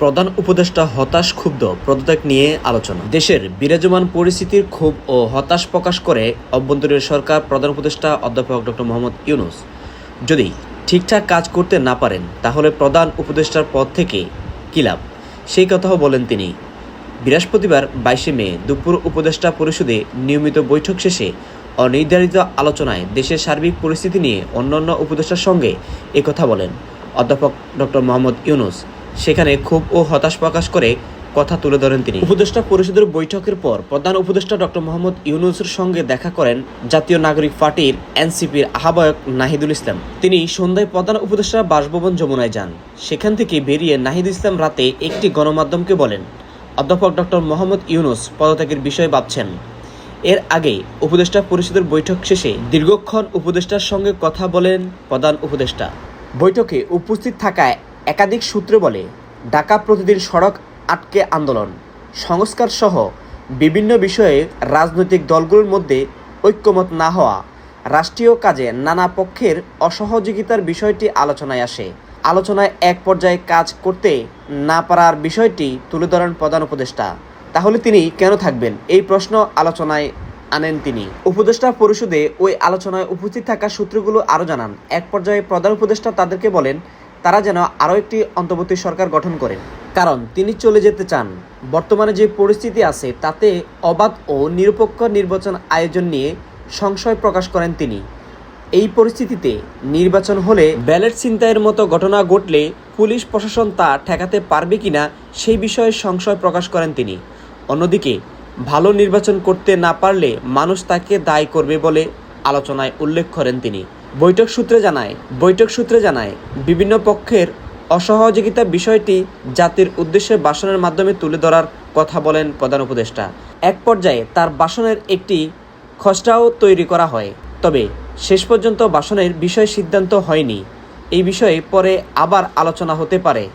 প্রধান উপদেষ্টা হতাশ ক্ষুব্ধ পদত্যাগ নিয়ে আলোচনা। দেশের বিরাজমান পরিস্থিতির ক্ষোভ ও হতাশ প্রকাশ করে অভ্যন্তরীণ সরকার প্রধান উপদেষ্টা অধ্যাপক ডক্টর মোহাম্মদ ইউনুস। যদি ঠিকঠাক কাজ করতে না পারেন, তাহলে প্রধান উপদেষ্টার পদ থেকে কী লাভ? সেই কথাও বলেন তিনি। বৃহস্পতিবার বাইশে মে দুপুর উপদেষ্টা পরিষদে নিয়মিত বৈঠক শেষে অনির্ধারিত আলোচনায় দেশের সার্বিক পরিস্থিতি নিয়ে অন্যান্য উপদেষ্টার সঙ্গে একথা বলেন অধ্যাপক ডক্টর মোহাম্মদ ইউনুস। সেখানে ক্ষোভ ও হতাশ প্রকাশ করে কথা তুলে ধরেন তিনি। উপদেষ্টা পরিষদের বৈঠকের পর প্রধান উপদেষ্টা ডক্টর মোহাম্মদ ইউনুসের সঙ্গে দেখা করেন জাতীয় নাগরিক পার্টির এনসিপির আহ্বায়ক নাহিদুল ইসলাম। তিনি সন্ধ্যায় প্রধান উপদেষ্টা বাসভবন যমুনায় যান। সেখান থেকে বেরিয়ে নাহিদ ইসলাম রাতে একটি গণমাধ্যমকে বলেন, অধ্যাপক ডক্টর মোহাম্মদ ইউনুস পদত্যাগের বিষয়ে ভাবছেন। এর আগে উপদেষ্টা পরিষদের বৈঠক শেষে দীর্ঘক্ষণ উপদেষ্টার সঙ্গে কথা বলেন প্রধান উপদেষ্টা। বৈঠকে উপস্থিত থাকায় একাধিক সূত্র বলে, ঢাকা প্রতিদিন সড়ক আটকে আন্দোলন। সংস্কার সহ বিভিন্ন বিষয়ে রাজনৈতিক দলগুলোর মধ্যে ঐক্যমত না হওয়া, রাষ্ট্রীয় কাজে নানা পক্ষের অসহযোগিতার বিষয়টি আলোচনায় আসে। আলোচনায় এক পর্যায়ে কাজ করতে না পারার বিষয়টি তুলে ধরেন প্রধান উপদেষ্টা। তাহলে তিনি কেন থাকবেন? এই প্রশ্ন আলোচনায় আনেন তিনি। উপদেষ্টা পরিষদে ওই আলোচনায় উপস্থিত থাকা সূত্রগুলো আরও জানান। এক পর্যায়ে প্রধান উপদেষ্টা তাদেরকে বলেন তারা যেন আরও একটি অন্তর্বর্তী সরকার গঠন করেন। কারণ তিনি চলে যেতে চান। বর্তমানে যে পরিস্থিতি আছে, তাতে অবাধ ও নিরপেক্ষ নির্বাচন আয়োজন নিয়ে সংশয় প্রকাশ করেন তিনি। এই পরিস্থিতিতে নির্বাচন হলে ব্যালট ছিনতাইয়ের মতো ঘটনা ঘটলে পুলিশ প্রশাসন তা ঠেকাতে পারবে কিনা সেই বিষয়ে সংশয় প্রকাশ করেন তিনি। অন্যদিকে, ভালো নির্বাচন করতে না পারলে মানুষ তাকে দায়ী করবে বলে আলোচনায় উল্লেখ করেন তিনি। বৈঠক সূত্রে জানায়, বৈঠক সূত্রে জানায়, বিভিন্ন পক্ষের অসহযোগিতা বিষয়টি জাতির উদ্দেশ্যে ভাষণের মাধ্যমে তুলে ধরার কথা বলেন প্রধান উপদেষ্টা। এক পর্যায়ে তার ভাষণের একটি খসড়াও তৈরি করা হয়। তবে শেষ পর্যন্ত ভাষণের বিষয় সিদ্ধান্ত হয়নি। এই বিষয়ে পরে আবার আলোচনা হতে পারে।